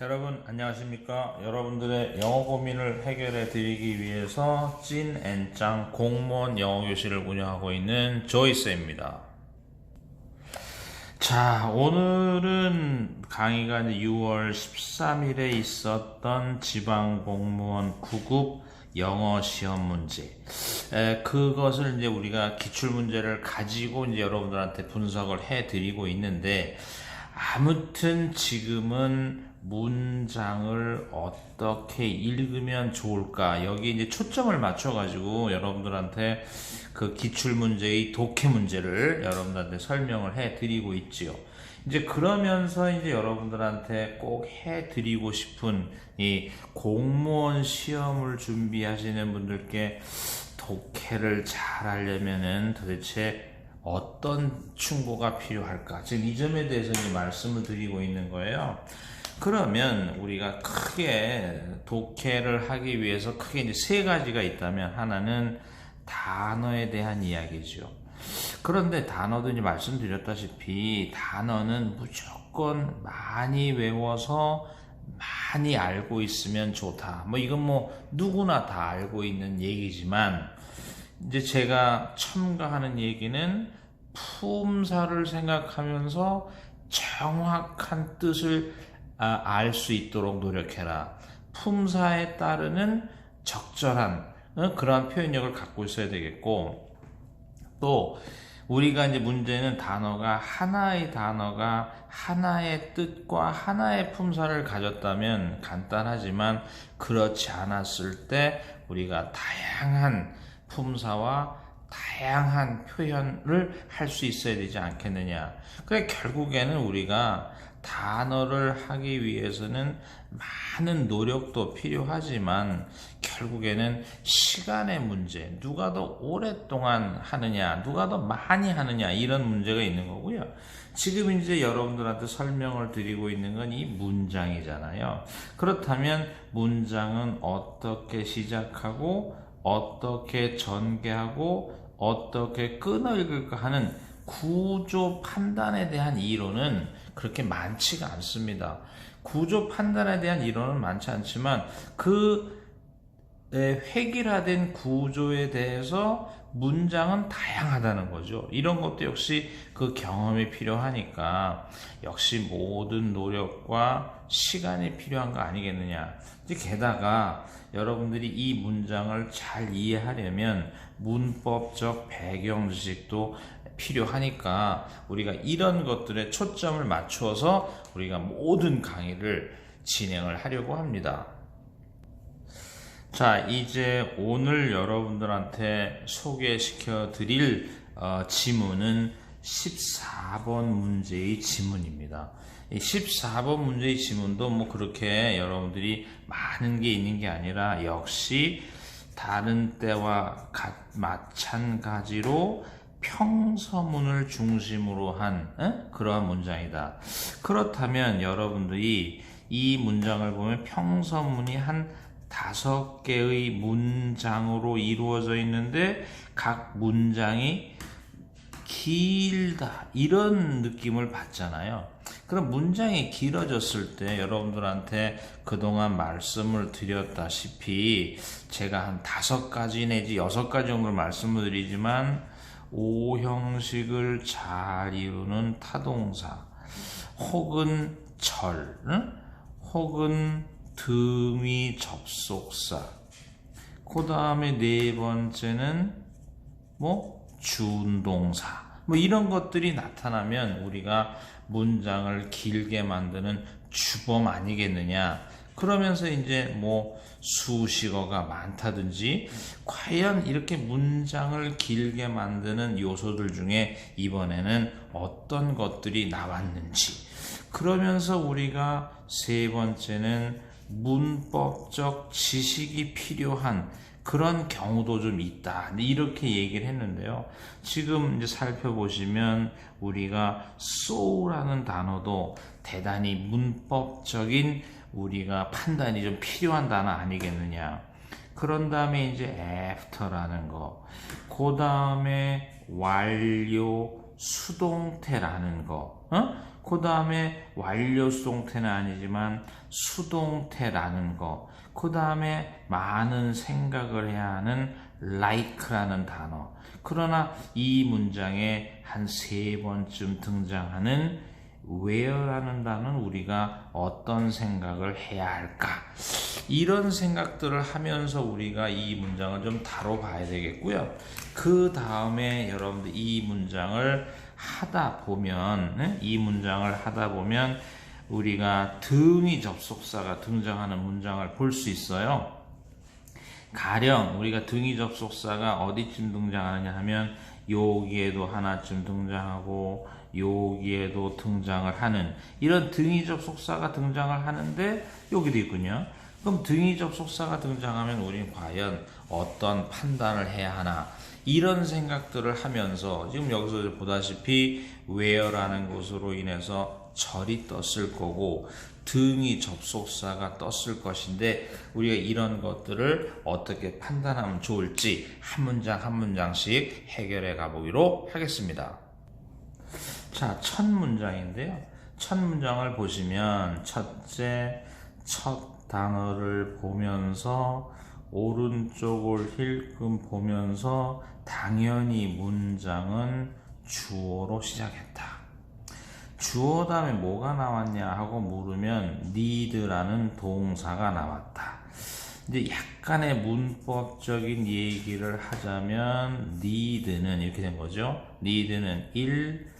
여러분 안녕하십니까? 여러분들의 영어 고민을 해결해 드리기 위해서 찐 앤짱 공무원 영어 교실을 운영하고 있는 조이스입니다. 자, 오늘은 강의가 이제 6월 13일에 있었던 지방 공무원 9급 영어 시험 문제. 에, 그것을 이제 우리가 기출 문제를 가지고 이제 여러분들한테 분석을 해 드리고 있는데 아무튼 지금은 문장을 어떻게 읽으면 좋을까 여기 이제 초점을 맞춰 가지고 여러분들한테 그 기출 문제의 독해 문제를 여러분들한테 설명을 해 드리고 있지요. 이제 그러면서 이제 여러분들한테 꼭 해 드리고 싶은 이 공무원 시험을 준비하시는 분들께 독해를 잘 하려면은 도대체 어떤 충고가 필요할까? 지금 이 점에 대해서 이제 말씀을 드리고 있는 거예요. 그러면 우리가 크게 독해를 하기 위해서 크게 이제 세 가지가 있다면 하나는 단어에 대한 이야기죠. 그런데 단어도 이제 말씀드렸다시피 단어는 무조건 많이 외워서 많이 알고 있으면 좋다. 뭐 이건 뭐 누구나 다 알고 있는 얘기지만 이제 제가 첨가하는 얘기는 품사를 생각하면서 정확한 뜻을 아, 알수 있도록 노력해라. 품사에 따르는 적절한 어, 그러한 표현력을 갖고 있어야 되겠고 또 우리가 이제 문제는 단어가 하나의 단어가 하나의 뜻과 하나의 품사를 가졌다면 간단하지만 그렇지 않았을 때 우리가 다양한 품사와 다양한 표현을 할 수 있어야 되지 않겠느냐. 그래 결국에는 우리가 단어를 하기 위해서는 많은 노력도 필요하지만 결국에는 시간의 문제, 누가 더 오랫동안 하느냐, 누가 더 많이 하느냐 이런 문제가 있는 거고요. 지금 이제 여러분들한테 설명을 드리고 있는 건 이 문장이잖아요. 그렇다면 문장은 어떻게 시작하고 어떻게 전개하고 어떻게 끊어 읽을까 하는 구조 판단에 대한 이론은 그렇게 많지가 않습니다. 구조 판단에 대한 이론은 많지 않지만 그 획일화된 구조에 대해서 문장은 다양하다는 거죠. 이런 것도 역시 그 경험이 필요하니까 역시 모든 노력과 시간이 필요한 거 아니겠느냐. 게다가 여러분들이 이 문장을 잘 이해하려면 문법적 배경 지식도 필요하니까 우리가 이런 것들에 초점을 맞추어서 우리가 모든 강의를 진행을 하려고 합니다. 자, 이제 오늘 여러분들한테 소개시켜 드릴 어, 지문은 14번 문제의 지문입니다. 이 14번 문제의 지문도 뭐 그렇게 여러분들이 많은 게 있는 게 아니라 역시 다른 때와 같, 마찬가지로 평서문을 중심으로 한 에? 그러한 문장이다. 그렇다면 여러분들이 이 문장을 보면 평서문이 한 다섯 개의 문장으로 이루어져 있는데 각 문장이 길다 이런 느낌을 받잖아요. 그럼 문장이 길어졌을 때 여러분들한테 그동안 말씀을 드렸다시피 제가 한 다섯 가지 내지 여섯 가지 정도 말씀을 드리지만 오 형식을 잘 이루는 타동사. 혹은 절 응? 혹은 등위 접속사. 그 다음에 네 번째는 뭐? 준동사. 뭐 이런 것들이 나타나면 우리가 문장을 길게 만드는 주범 아니겠느냐. 그러면서 이제 뭐 수식어가 많다든지 과연 이렇게 문장을 길게 만드는 요소들 중에 이번에는 어떤 것들이 나왔는지 그러면서 우리가 세 번째는 문법적 지식이 필요한 그런 경우도 좀 있다. 이렇게 얘기를 했는데요. 지금 이제 살펴보시면 우리가 so라는 단어도 대단히 문법적인 우리가 판단이 좀 필요한 단어 아니겠느냐. 그런 다음에 이제 after라는 거. 그 다음에 완료, 수동태라는 거. 어? 그 다음에 완료 수동태는 아니지만 수동태라는 거. 그 다음에 많은 생각을 해야 하는 like라는 단어. 그러나 이 문장에 한 세 번쯤 등장하는 where라는 단어는 우리가 어떤 생각을 해야 할까? 이런 생각들을 하면서 우리가 이 문장을 좀 다뤄봐야 되겠고요. 그 다음에 여러분들 이 문장을 하다 보면, 네? 이 문장을 하다 보면 우리가 등이 접속사가 등장하는 문장을 볼 수 있어요. 가령 우리가 등이 접속사가 어디쯤 등장하느냐 하면 여기에도 하나쯤 등장하고 여기에도 등장을 하는 이런 등이 접속사가 등장을 하는데 여기도 있군요. 그럼 등이 접속사가 등장하면 우리는 과연 어떤 판단을 해야 하나 이런 생각들을 하면서 지금 여기서 보다시피 where라는 것으로 인해서 절이 떴을 거고 등이 접속사가 떴을 것인데 우리가 이런 것들을 어떻게 판단하면 좋을지 한 문장 한 문장씩 해결해 가보기로 하겠습니다. 자, 첫 문장인데요. 첫 문장을 보시면 첫째 첫 단어를 보면서 오른쪽을 힐끔 보면서 당연히 문장은 주어로 시작했다. 주어 다음에 뭐가 나왔냐 하고 물으면 need라는 동사가 나왔다. 이제 약간의 문법적인 얘기를 하자면 need는 이렇게 된 거죠. need는 1.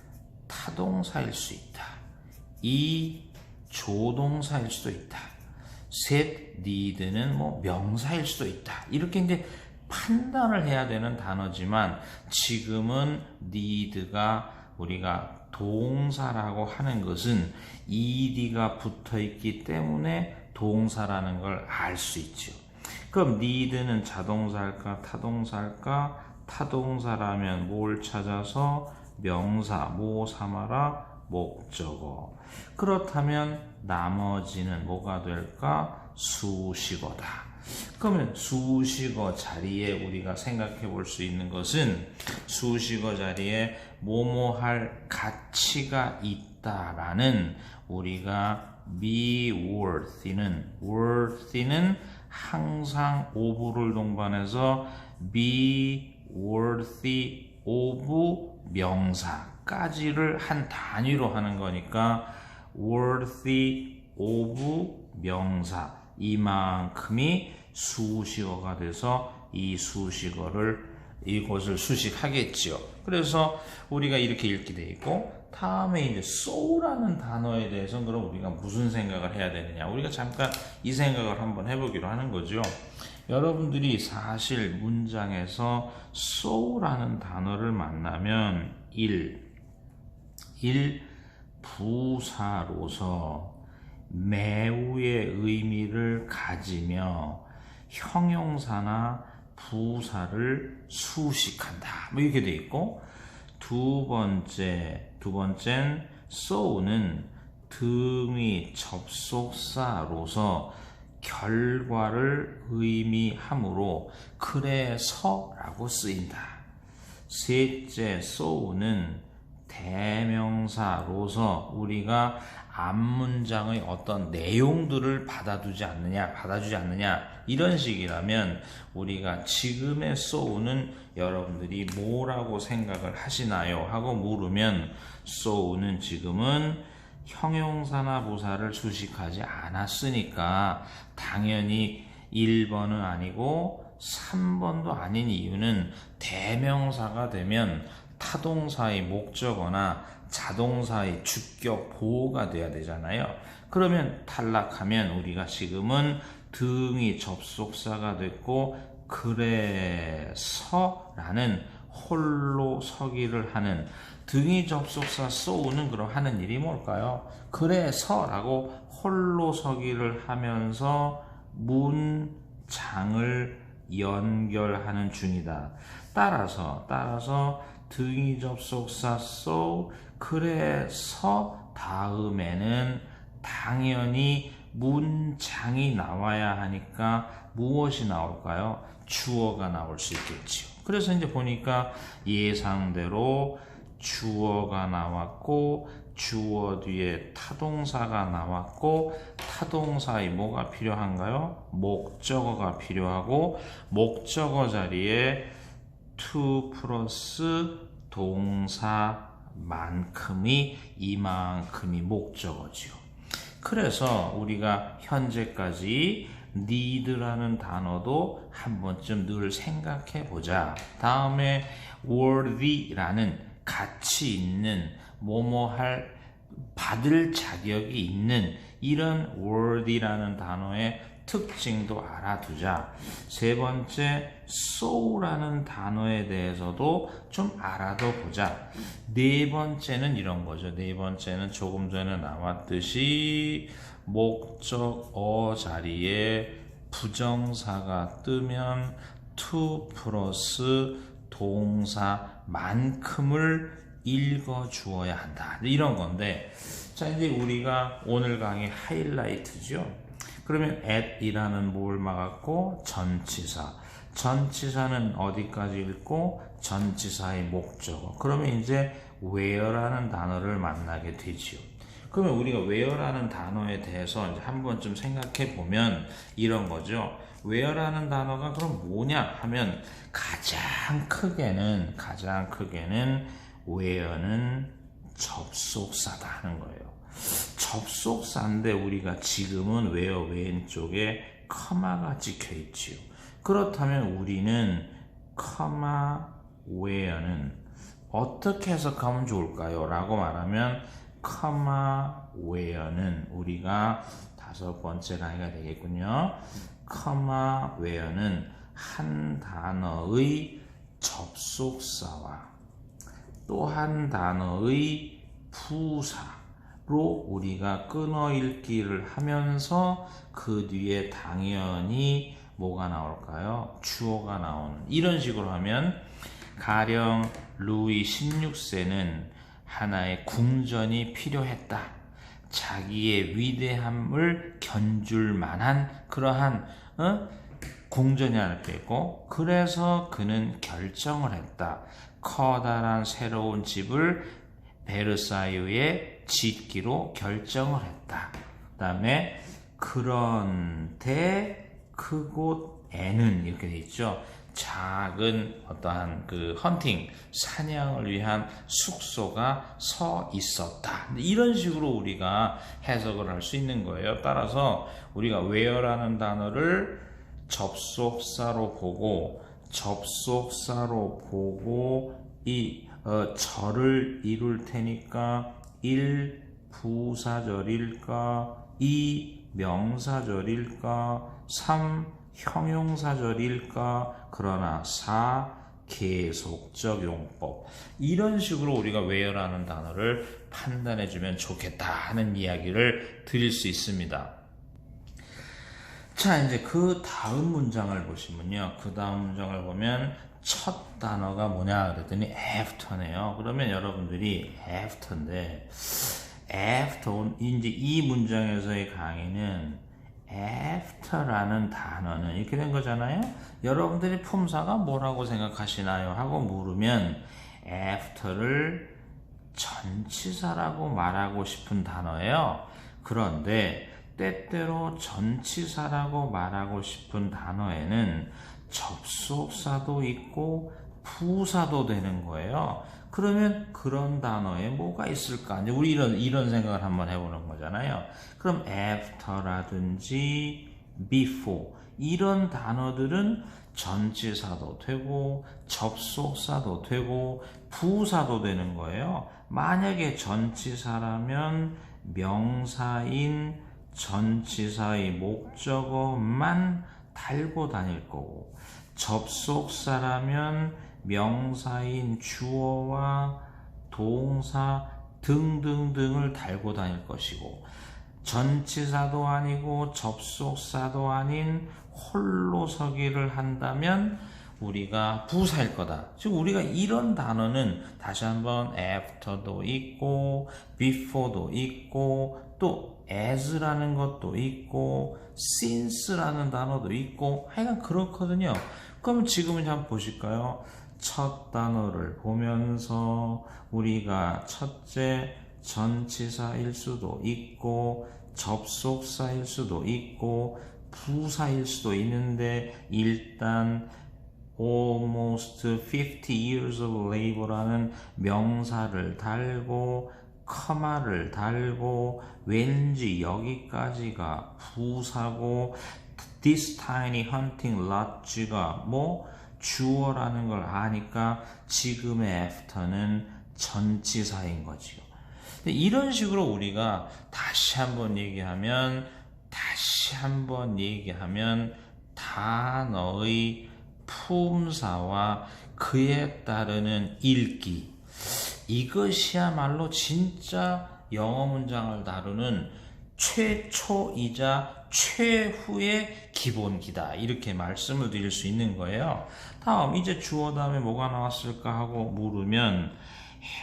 타동사일 수 있다. 2. 조동사일 수도 있다. 셋, need는 뭐 명사일 수도 있다. 이렇게 이제 판단을 해야 되는 단어지만 지금은 need가 우리가 동사라고 하는 것은 ed가 붙어 있기 때문에 동사라는 걸 알 수 있죠. 그럼 need는 자동사일까 타동사일까? 타동사라면 뭘 찾아서 명사 뭐 삼아라 목적어. 그렇다면 나머지는 뭐가 될까? 수식어다. 그러면 수식어 자리에 우리가 생각해 볼 수 있는 것은 수식어 자리에 뭐뭐 할 가치가 있다라는 우리가 be worthy는 worthy는 항상 of를 동반해서 be worthy of 명사까지를 한 단위로 하는 거니까 worthy of 명사 이만큼이 수식어가 돼서 이 수식어를 이것을 수식하겠지요. 그래서 우리가 이렇게 읽게 돼 있고 다음에 이제 so라는 단어에 대해서는 그럼 우리가 무슨 생각을 해야 되느냐? 우리가 잠깐 이 생각을 한번 해보기로 하는 거죠. 여러분들이 사실 문장에서 so라는 단어를 만나면 1. 1. 부사로서 매우의 의미를 가지며 형용사나 부사를 수식한다. 뭐 이렇게 돼 있고 두 번째 두 번째는 so는 등위 접속사로서 결과를 의미하므로 그래서라고 쓰인다. 셋째 so는 대명사로서 우리가 앞 문장의 어떤 내용들을 받아두지 않느냐, 받아주지 않느냐, 이런 식이라면 우리가 지금의 so는 여러분들이 뭐라고 생각을 하시나요? 하고 물으면 so는 지금은 형용사나 부사를 수식하지 않았으니까 당연히 1번은 아니고 3번도 아닌 이유는 대명사가 되면 타동사의 목적어나 자동사의 주격 보호가 돼야 되잖아요. 그러면 탈락하면 우리가 지금은 등이 접속사가 됐고 그래서라는 홀로 서기를 하는 등이 접속사 쏘는 그럼 하는 일이 뭘까요? 그래서라고 홀로 서기를 하면서 문장을 연결하는 중이다. 따라서 따라서 등이 접속사 쏘 그래서 다음에는 당연히 문장이 나와야 하니까 무엇이 나올까요? 주어가 나올 수 있겠지요. 그래서 이제 보니까 예상대로 주어가 나왔고 주어 뒤에 타동사가 나왔고 타동사의 뭐가 필요한가요? 목적어가 필요하고 목적어 자리에 to 플러스 동사만큼이 이만큼이 목적어지요. 그래서 우리가 현재까지 need라는 단어도 한 번쯤 늘 생각해 보자. 다음에 worthy라는 가치 있는 뭐뭐 할 받을 자격이 있는 이런 worthy라는 단어의 특징도 알아두자. 세 번째, so라는 단어에 대해서도 좀 알아둬 보자. 네 번째는 이런 거죠. 네 번째는 조금 전에 나왔듯이 목적어 자리에 부정사가 뜨면 to 플러스 동사만큼을 읽어 주어야 한다. 이런 건데, 자, 이제 우리가 오늘 강의 하이라이트죠. 그러면 at이라는 뭘 막았고, 전치사. 전치사는 어디까지 읽고, 전치사의 목적어. 그러면 이제 where라는 단어를 만나게 되지요. 그러면 우리가 where라는 단어에 대해서 이제 한 번쯤 생각해 보면 이런 거죠. Where라는 단어가 그럼 뭐냐 하면 가장 크게는 가장 크게는 where는 접속사다 하는 거예요. 접속사인데 우리가 지금은 where 왼쪽에 커마가 찍혀 있지요. 그렇다면 우리는 커마 where는 어떻게 해석하면 좋을까요? 라고 말하면 커마 where는 우리가 다섯 번째 강의가 되겠군요. 커마 where는 한 단어의 접속사와 또 한 단어의 부사로 우리가 끊어 읽기를 하면서 그 뒤에 당연히 뭐가 나올까요? 주어가 나오는 이런 식으로 하면 가령 루이 16세는 하나의 궁전이 필요했다. 자기의 위대함을 견줄 만한 그러한 어? 궁전이 하나 있고 그래서 그는 결정을 했다. 커다란 새로운 집을 베르사유에 짓기로 결정을 했다. 그 다음에 그런데 그곳에는 이렇게 돼 있죠. 작은 어떠한 그 헌팅 사냥을 위한 숙소가 서 있었다. 이런 식으로 우리가 해석을 할 수 있는 거예요. 따라서 우리가 where라는 단어를 접속사로 보고 접속사로 보고 이 어, 절을 이룰 테니까 1 부사절일까 2 명사절일까 3 형용사절일까 그러나 4 계속적 용법 이런 식으로 우리가 where라는 단어를 판단해 주면 좋겠다 하는 이야기를 드릴 수 있습니다. 자 이제 그 다음 문장을 보시면요. 그 다음 문장을 보면 첫 단어가 뭐냐 그랬더니 after네요. 그러면 여러분들이 after인데 after 이제 이 문장에서의 강의는 after라는 단어는 이렇게 된 거잖아요. 여러분들이 품사가 뭐라고 생각하시나요? 하고 물으면 after를 전치사라고 말하고 싶은 단어예요. 그런데 때때로 전치사라고 말하고 싶은 단어에는 접속사도 있고 부사도 되는 거예요. 그러면 그런 단어에 뭐가 있을까? 이제 우리 이런 이런 생각을 한번 해보는 거잖아요. 그럼 after라든지 before 이런 단어들은 전치사도 되고 접속사도 되고 부사도 되는 거예요. 만약에 전치사라면 명사인 전치사의 목적어만 달고 다닐 거고 접속사라면 명사인 주어와 동사 등등등을 달고 다닐 것이고 전치사도 아니고 접속사도 아닌 홀로 서기를 한다면 우리가 부사일 거다. 즉 우리가 이런 단어는 다시 한번 after도 있고 before도 있고 또 as라는 것도 있고 since라는 단어도 있고 하여간 그렇거든요. 그럼 지금은 한번 보실까요? 첫 단어를 보면서 우리가 첫째 전치사일 수도 있고 접속사일 수도 있고 부사일 수도 있는데 일단 almost 50 years of labor라는 명사를 달고 커마를 달고 왠지 여기까지가 부사고 this tiny hunting lodge가 뭐 주어라는 걸 아니까 지금의 after는 전치사인 거지요. 이런 식으로 우리가 다시 한번 얘기하면 다시 한번 얘기하면 단어의 품사와 그에 따르는 읽기 이것이야말로 진짜 영어 문장을 다루는 최초이자 최후의 기본기다 이렇게 말씀을 드릴 수 있는 거예요. 다음 이제 주어 다음에 뭐가 나왔을까 하고 물으면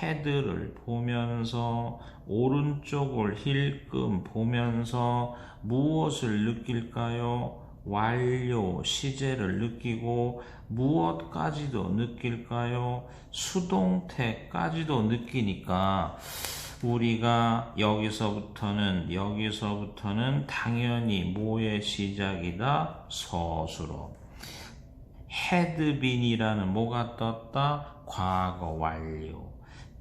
헤드를 보면서 오른쪽을 힐끔 보면서 무엇을 느낄까요? 완료 시제를 느끼고 무엇까지도 느낄까요? 수동태까지도 느끼니까 우리가 여기서부터는 여기서부터는 당연히 뭐의 시작이다? 서술어. had 뭐가 떴다? 과거 완료.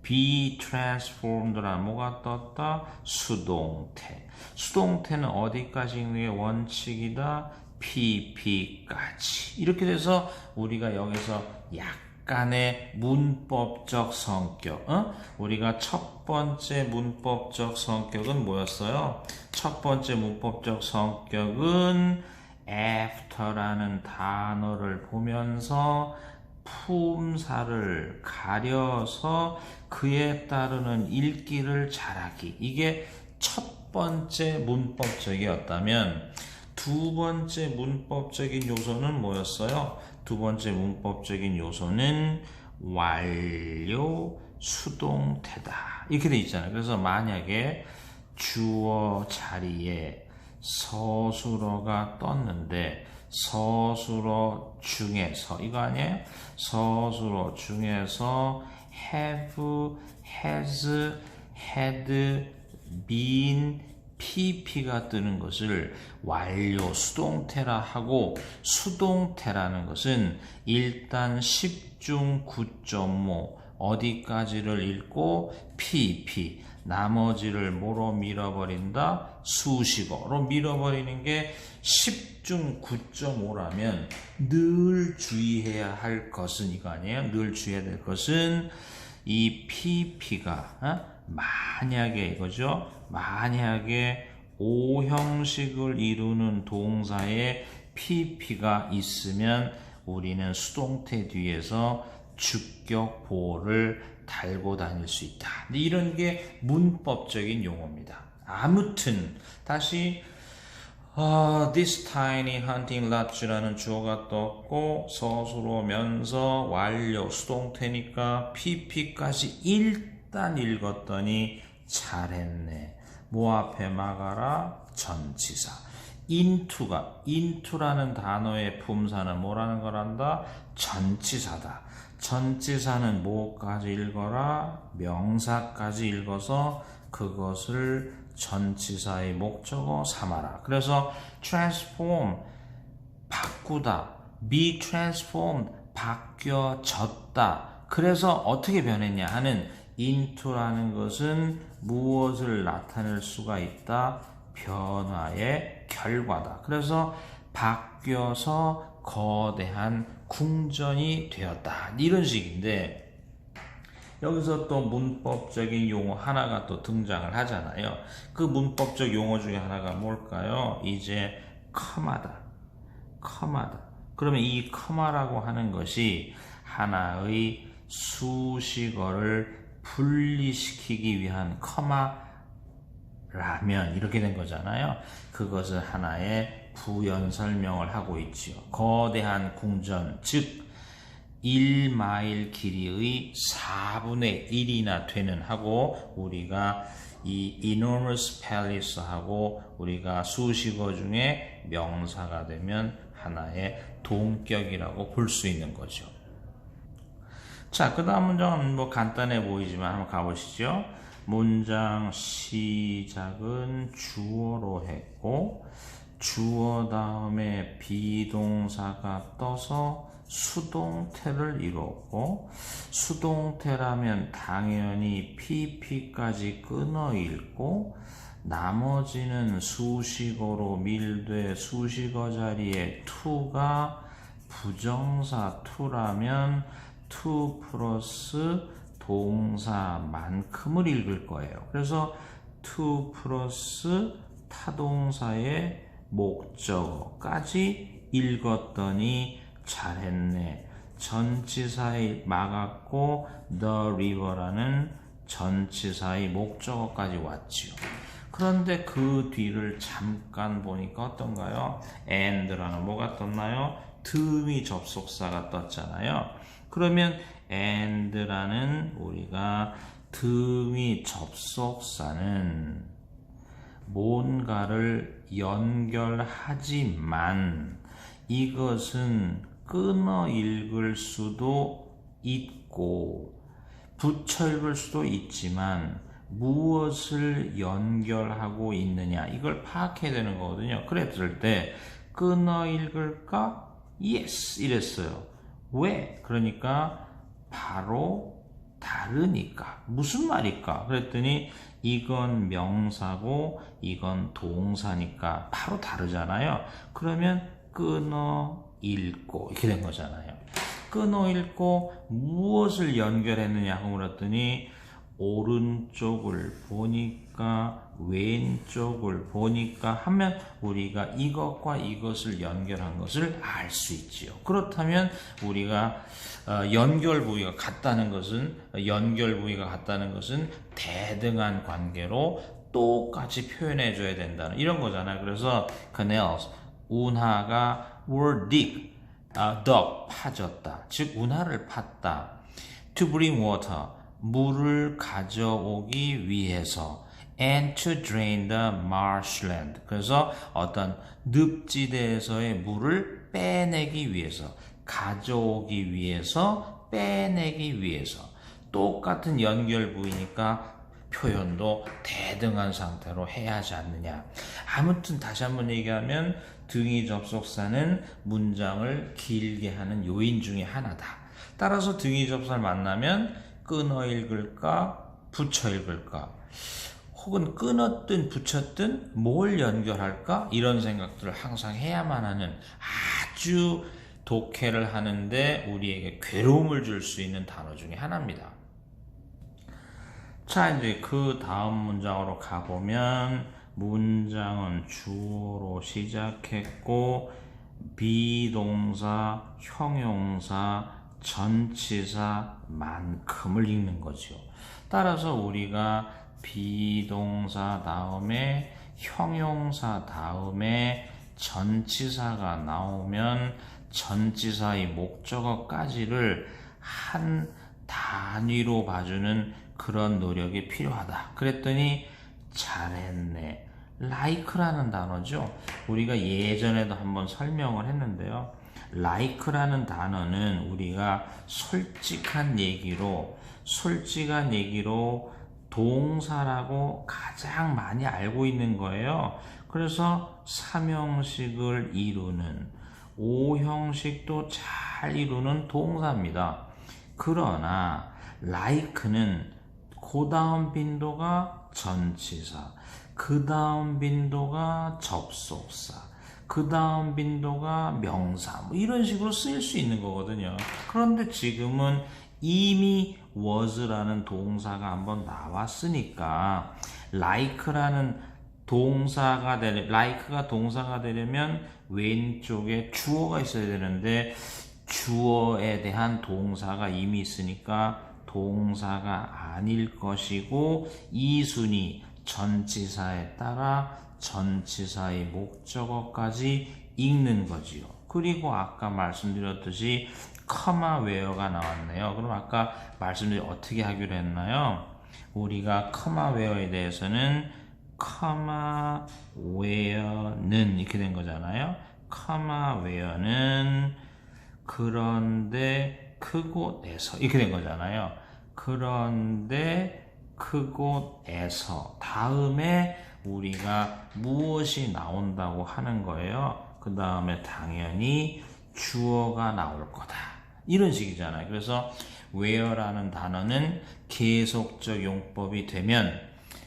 be transformed라는 뭐가 떴다? 수동태. 수동태는 어디까지 있는 게 원칙이다? pp까지. 이렇게 돼서 우리가 여기서 약 간의 문법적 성격, 어? 우리가 첫 번째 문법적 성격은 뭐였어요? 첫 번째 문법적 성격은 after라는 단어를 보면서 품사를 가려서 그에 따르는 읽기를 잘하기. 이게 첫 번째 문법적이었다면 두 번째 문법적인 요소는 뭐였어요? 두 번째 문법적인 요소는 완료 수동태다. 이렇게 돼 있잖아요. 그래서 만약에 주어 자리에 서술어가 떴는데 서술어 중에서 이거 아니에요? 서술어 중에서 have, has, had, been, pp가 뜨는 것을 완료 수동태라 하고 수동태라는 것은 일단 10중 9.5 어디까지를 읽고 pp 나머지를 뭐로 밀어버린다? 수식어로 밀어버리는 게 10중 9.5라면 늘 주의해야 할 것은 이거 아니에요? 늘 주의해야 될 것은 이 pp가 어? 만약에 이거죠. 만약에 O 형식을 이루는 동사에 pp가 있으면 우리는 수동태 뒤에서 주격 보호를 달고 다닐 수 있다. 이런 게 문법적인 용어입니다. 아무튼 다시 어, this tiny hunting lodge라는 주어가 떴고 서술어면서 완료 수동태니까 pp까지 일단 읽었더니 잘했네. 뭐 앞에 막아라 전치사. into가 into라는 단어의 품사는 뭐라는 거란다? 전치사다. 전치사는 뭐까지 읽어라? 명사까지 읽어서 그것을 전치사의 목적어 삼아라. 그래서 transform 바꾸다, be transformed 바뀌어졌다. 그래서 어떻게 변했냐 하는 into라는 것은 무엇을 나타낼 수가 있다? 변화의 결과다. 그래서 바뀌어서 거대한 궁전이 되었다. 이런 식인데 여기서 또 문법적인 용어 하나가 또 등장을 하잖아요. 그 문법적 용어 중에 하나가 뭘까요? 이제 커마다. 커마다. 그러면 이 커마라고 하는 것이 하나의 수식어를 분리시키기 위한 커마 라면 이렇게 된 거잖아요. 그것을 하나의 부연 설명을 하고 있지요. 거대한 궁전, 즉 1마일 길이의 4분의 1이나 되는 하고 우리가 이 enormous palace 하고 우리가 수식어 중에 명사가 되면 하나의 동격이라고 볼 수 있는 거죠. 자, 그 다음 문장은 뭐 간단해 보이지만 한번 가보시죠. 문장 시작은 주어로 했고, 주어 다음에 비동사가 떠서 수동태를 이뤘고, 수동태라면 당연히 pp까지 끊어 읽고, 나머지는 수식어로 밀되 수식어 자리에 to가 부정사 to라면 to 플러스 동사만큼을 읽을 거예요. 그래서 to 플러스 타동사의 목적어까지 읽었더니 잘했네. 전치사에 막았고 the river라는 전치사의 목적어까지 왔지요. 그런데 그 뒤를 잠깐 보니까 어떤가요? and라는 뭐가 떴나요? 듬이 접속사가 떴잖아요. 그러면 and라는 우리가 듬이 접속사는 뭔가를 연결하지만 이것은 끊어 읽을 수도 있고 붙여 읽을 수도 있지만 무엇을 연결하고 있느냐 이걸 파악해야 되는 거거든요. 그랬을 때 끊어 읽을까? Yes 이랬어요. 왜? 그러니까 바로 다르니까 무슨 말일까? 그랬더니 이건 명사고 이건 동사니까 바로 다르잖아요. 그러면 끊어 읽고 이렇게 된 거잖아요. 끊어 읽고 무엇을 연결했느냐 하고 물었더니 오른쪽을 보니까 왼쪽을 보니까 하면 우리가 이것과 이것을 연결한 것을 알 수 있지요. 그렇다면 우리가 어, 연결 부위가 같다는 것은 연결 부위가 같다는 것은 대등한 관계로 똑같이 표현해 줘야 된다는 이런 거잖아요. 그래서 canals 운하가 were dig 아, dug 파졌다. 즉 운하를 팠다. to bring water 물을 가져오기 위해서 and to drain the marshland. 그래서 어떤 늪지대에서의 물을 빼내기 위해서, 가져오기 위해서, 빼내기 위해서. 똑같은 연결 부위니까 표현도 대등한 상태로 해야 하지 않느냐. 아무튼 다시 한번 얘기하면 등이 접속사는 문장을 길게 하는 요인 중에 하나다. 따라서 등이 접속사를 만나면 끊어 읽을까, 붙여 읽을까, 혹은 끊었든 붙였든 뭘 연결할까? 이런 생각들을 항상 해야만 하는 아주 독해를 하는데 우리에게 괴로움을 줄 수 있는 단어 중에 하나입니다. 자, 이제 그 다음 문장으로 가보면 문장은 주어로 시작했고 비동사, 형용사, 전치사만큼을 읽는 거죠. 따라서 우리가 비동사 다음에 형용사 다음에 전치사가 나오면 전치사의 목적어까지를 한 단위로 봐주는 그런 노력이 필요하다. 그랬더니 잘했네. like라는 단어죠. 우리가 예전에도 한번 설명을 했는데요. Like라는 단어는 우리가 솔직한 얘기로 솔직한 얘기로 동사라고 가장 많이 알고 있는 거예요. 그래서 삼형식을 이루는 오형식도 잘 이루는 동사입니다. 그러나 like는 그 다음 빈도가 전치사, 그 다음 빈도가 접속사, 그 다음 빈도가 명사, 뭐 이런 식으로 쓰일 수 있는 거거든요. 그런데 지금은 이미 was라는 동사가 한번 나왔으니까 like라는 동사가 되려 like가 동사가 되려면 왼쪽에 주어가 있어야 되는데 주어에 대한 동사가 이미 있으니까 동사가 아닐 것이고 이 순위 전치사에 따라 전치사의 목적어까지 읽는 거지요. 그리고 아까 말씀드렸듯이 커마 웨어가 나왔네요. 그럼 아까 말씀드린 어떻게 하기로 했나요? 우리가 커마 웨어에 대해서는 커마 웨어는 이렇게 된 거잖아요. 커마 웨어는 그런데 그곳에서 이렇게 된 거잖아요. 그런데 그곳에서 다음에 우리가 무엇이 나온다고 하는 거예요. 그 다음에 당연히 주어가 나올 거다. 이런 식이잖아요. 그래서 where라는 단어는 계속적 용법이 되면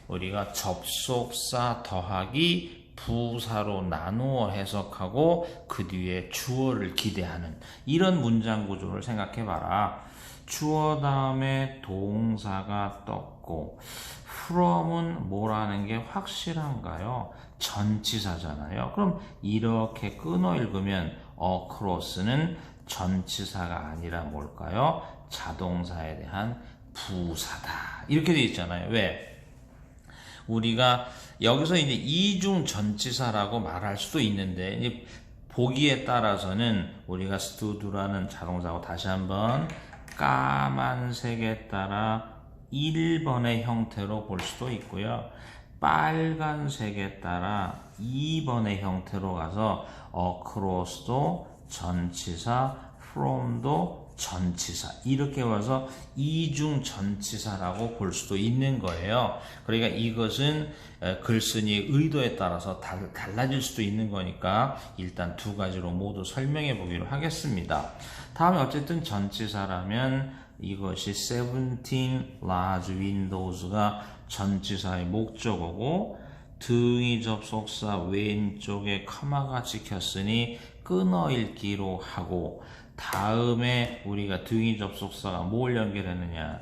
우리가 접속사 더하기 부사로 나누어 해석하고 그 뒤에 주어를 기대하는 이런 문장 구조를 생각해 봐라. 주어 다음에 동사가 떴고 from은 뭐라는 게 확실한가요? 전치사잖아요. 그럼 이렇게 끊어 읽으면 across는 전치사가 아니라 뭘까요? 자동사에 대한 부사다. 이렇게 돼 있잖아요. 왜? 우리가 여기서 이제 이중 전치사라고 말할 수도 있는데 보기에 따라서는 우리가 stood라는 자동사고 다시 한번 까만색에 따라 1번의 형태로 볼 수도 있고요. 빨간색에 따라 2번의 형태로 가서 across도 전치사, from도 전치사 이렇게 와서 이중 전치사라고 볼 수도 있는 거예요. 그러니까 이것은 에, 글쓴이의 의도에 따라서 달, 달라질 수도 있는 거니까 일단 두 가지로 모두 설명해 보기로 하겠습니다. 다음에 어쨌든 전치사라면 이것이 17 large windows가 전치사의 목적어고 등이 접속사 왼쪽에 커마가 찍혔으니 끊어 읽기로 하고 다음에 우리가 등이 접속사가 뭘 연결했느냐?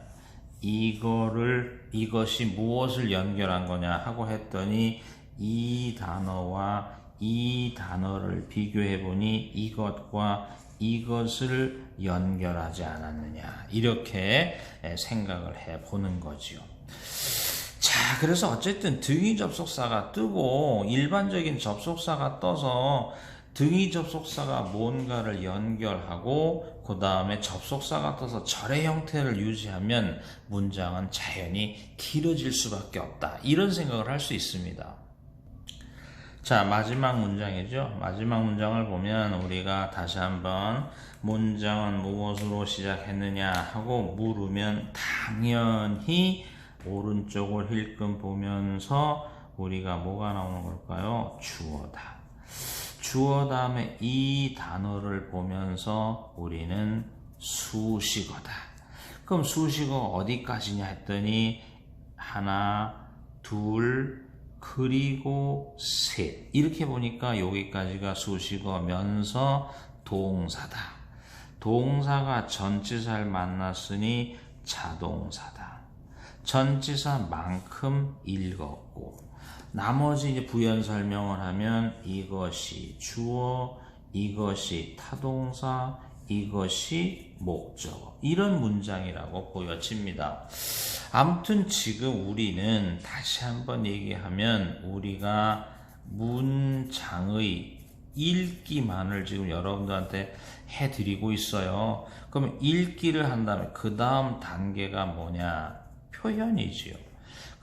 이거를 이것이 무엇을 연결한 거냐? 하고 했더니 이 단어와 이 단어를 비교해 보니 이것과 이것을 연결하지 않았느냐? 이렇게 생각을 해 보는 거지요. 자, 그래서 어쨌든 등위 접속사가 뜨고 일반적인 접속사가 떠서 등위 접속사가 뭔가를 연결하고 그 다음에 접속사가 떠서 절의 형태를 유지하면 문장은 자연히 길어질 수밖에 없다. 이런 생각을 할 수 있습니다. 자, 마지막 문장이죠. 마지막 문장을 보면 우리가 다시 한번 문장은 무엇으로 시작했느냐 하고 물으면 당연히 오른쪽을 힐끔 보면서 우리가 뭐가 나오는 걸까요? 주어다. 주어 다음에 이 단어를 보면서 우리는 수식어다. 그럼 수식어 어디까지냐 했더니 하나, 둘, 그리고 셋. 이렇게 보니까 여기까지가 수식어면서 동사다. 동사가 전치사를 만났으니 자동사다. 전치사만큼 읽었고 나머지 이제 부연 설명을 하면 이것이 주어, 이것이 타동사, 이것이 목적어 이런 문장이라고 보여집니다. 아무튼 지금 우리는 다시 한번 얘기하면 우리가 문장의 읽기만을 지금 여러분들한테 해드리고 있어요. 그럼 읽기를 한 다음에 그 다음 단계가 뭐냐? 표현이지요.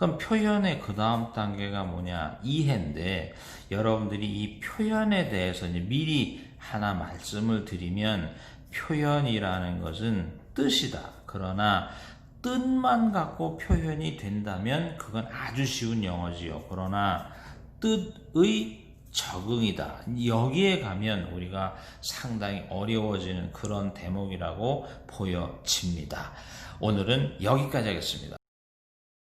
그럼 표현의 그 다음 단계가 뭐냐? 이해인데 여러분들이 이 표현에 대해서 이제 미리 하나 말씀을 드리면 표현이라는 것은 뜻이다. 그러나 뜻만 갖고 표현이 된다면 그건 아주 쉬운 영어지요. 그러나 뜻의 적응이다. 여기에 가면 우리가 상당히 어려워지는 그런 대목이라고 보여집니다. 오늘은 여기까지 하겠습니다.